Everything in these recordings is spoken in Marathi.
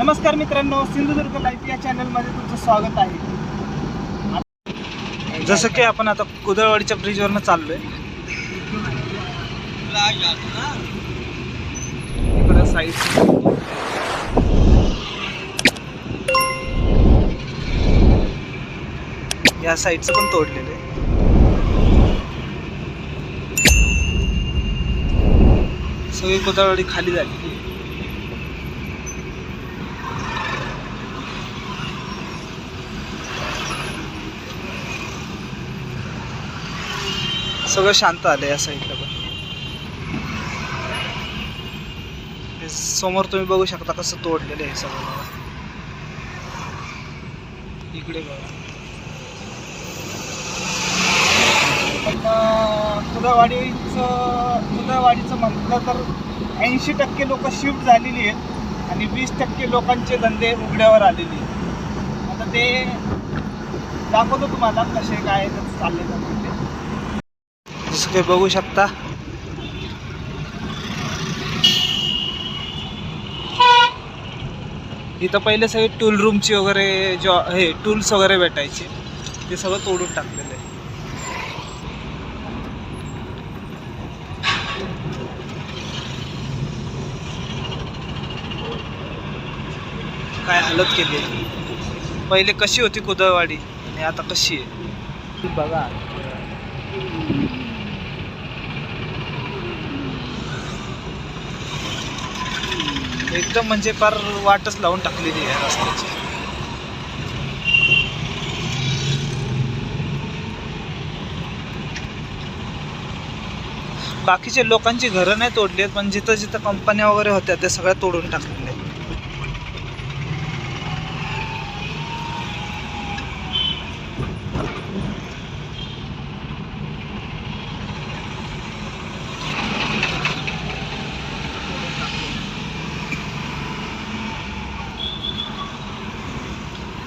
नमस्कार मित्रांनो सिंधुदुर्ग लाईफ या चॅनलमध्ये तुमचं स्वागत आहे. जसं की आपण आता कुदळवाडीच्या ब्रिजवरनं चाललोय. इकडं साईड या साईडचं पण तोडलेलं आहे. सगळी कुदळवाडी खाली झाली. सगळं शांत आलं या साईडला पण. समोर तुम्ही बघू शकता कसं तोडलेलं आहे सगळं. बघा. इकडे बघा. कुदळवाडीचं कुदळवाडीचं म्हटलं तर ऐंशी टक्के लोक शिफ्ट झालेली आहेत आणि वीस टक्के लोकांचे धंदे उघड्यावर आलेले आहेत. आता ते दाखवतो तुम्हाला कसे काय चालले जाते जसं काही बघू शकता. इथं पहिले सगळे टूल रूमची वगैरे जॉ हे टूल्स वगैरे भेटायचे. ते सगळं तोडून टाकलेलं आहे. काय हालत केली आहे. पहिले कशी होती कुदळवाडी? आणि आता कशी आहे? बघा. एकदम म्हणजे फार वाटच लावून टाकलेली आहे रस्त्याची. बाकीचे लोकांची घरं नाही तोडली आहेत पण जिथं जिथं कंपन्या वगैरे होत्या त्या सगळ्या तोडून टाकलेल्या आहेत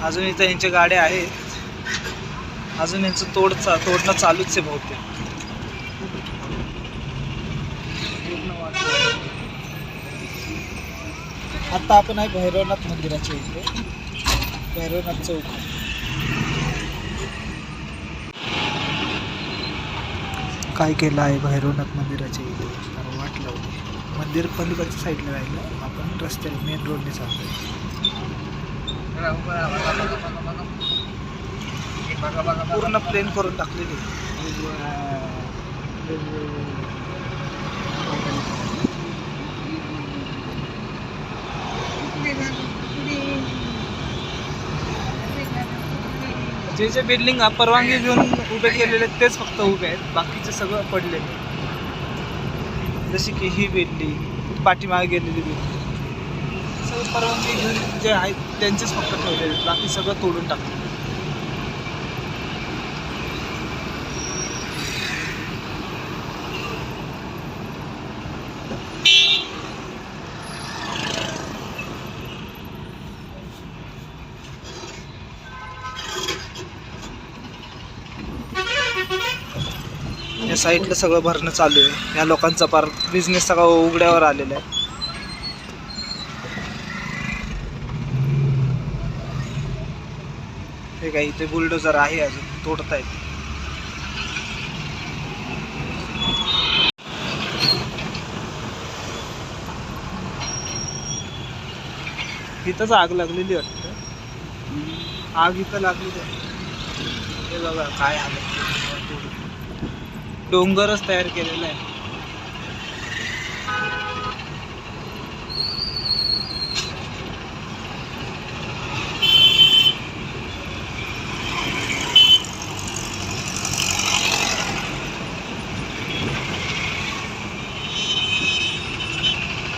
अजून इथं यांच्या गाड्या आहेत अजून यांचं तोड चा तोडणं चालूच आहे बहुतेक. आता आपण आहे भैरवनाथ मंदिराच्या इथे. भैरवनाथ चौक. काय केलं आहे भैरवनाथ मंदिराच्या इथे? कारण वाट लावली मंदिर पलीकडच्या साईडला राहिलं. आपण रस्त्याने मेन रोडने चालतोय. पूर्ण प्लेन करून टाकलेली. जे जे बिल्डिंग परवानगी घेऊन उभे केलेले आहेत तेच फक्त उभे आहेत. बाकीचे सगळं पडलेले आहे. जशी की ही बिल्डिंग पाठीमागे गेलेली बिल्डिंग परवानगी घेऊन जे आहेत त्यांचेच फक्त ठेवलेले बाकी सगळं तोडून टाकलं. या साईडला सगळं भरणं चालू आहे. या लोकांचा पार बिझनेस सगळा उघड्यावर आलेला आहे. हे काय इथे बुलडोजर आहे अजून तोडतायत इथंच आग लागलेली वाटतं. आग इथं लागलेली आहे. हे बघा काय आलं डोंगरच तयार केलेला आहे.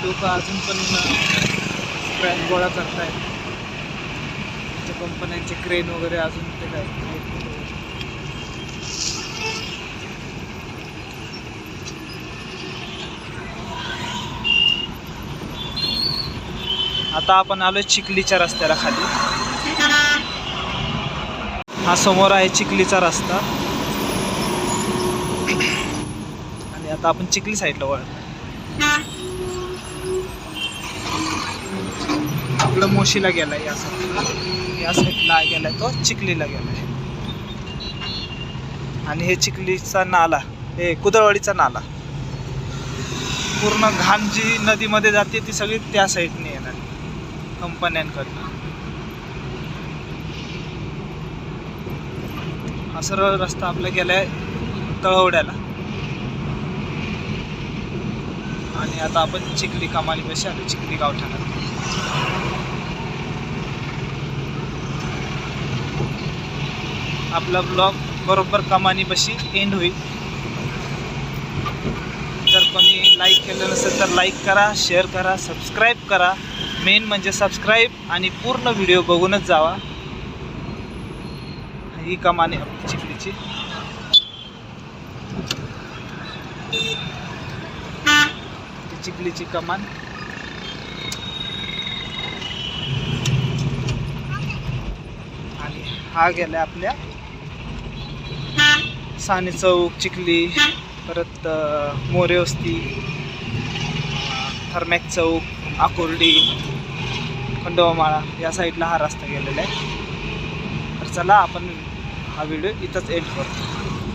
लोक अजून पण स्क्रॅच गोळा करतायत. त्या कंपन्यांचे क्रेन वगैरे अजून ते काय? आता आपण आलो चिखलीच्या रस्त्याला खाली. हा समोर आहे चिखलीचा रस्ता. आणि आता आपण चिखली साईडला वळ इकडं मोशीला गेलाय या साईडला. या साईडला गेलाय तो चिखलीला गेलाय. आणि हे चिखलीचा नाला हे कुदळवाडीचा नाला. पूर्ण घाण जी नदीमध्ये जाते ती सगळी त्या साईडने येणार कंपन्यांकडनं. हा सरळ रस्ता आपला गेलाय तळवड्याला. आणि आता आपण चिखली कमालीपाशी आलो चिखली गावठाणात आपला ब्लॉग बरोबर कमानी बशी एंड होईल. जर कोणी लाईक केलं नसेल तर लाईक करा शेअर करा सबस्क्राईब करा. मेन म्हणजे सबस्क्राईब आणि पूर्ण व्हिडिओ बघूनच जावा. ही कमानी आपली चिखलीची चिखलीची कमान. आणि हा गेला आपल्या साने चौक चिखली परत मोरे वस्ती थर्मॅक चौक आकुर्डी खंडोबामाळा या साईडला हा रस्ता गेलेला आहे. तर चला आपण हा व्हिडिओ इथंच एंड करतो.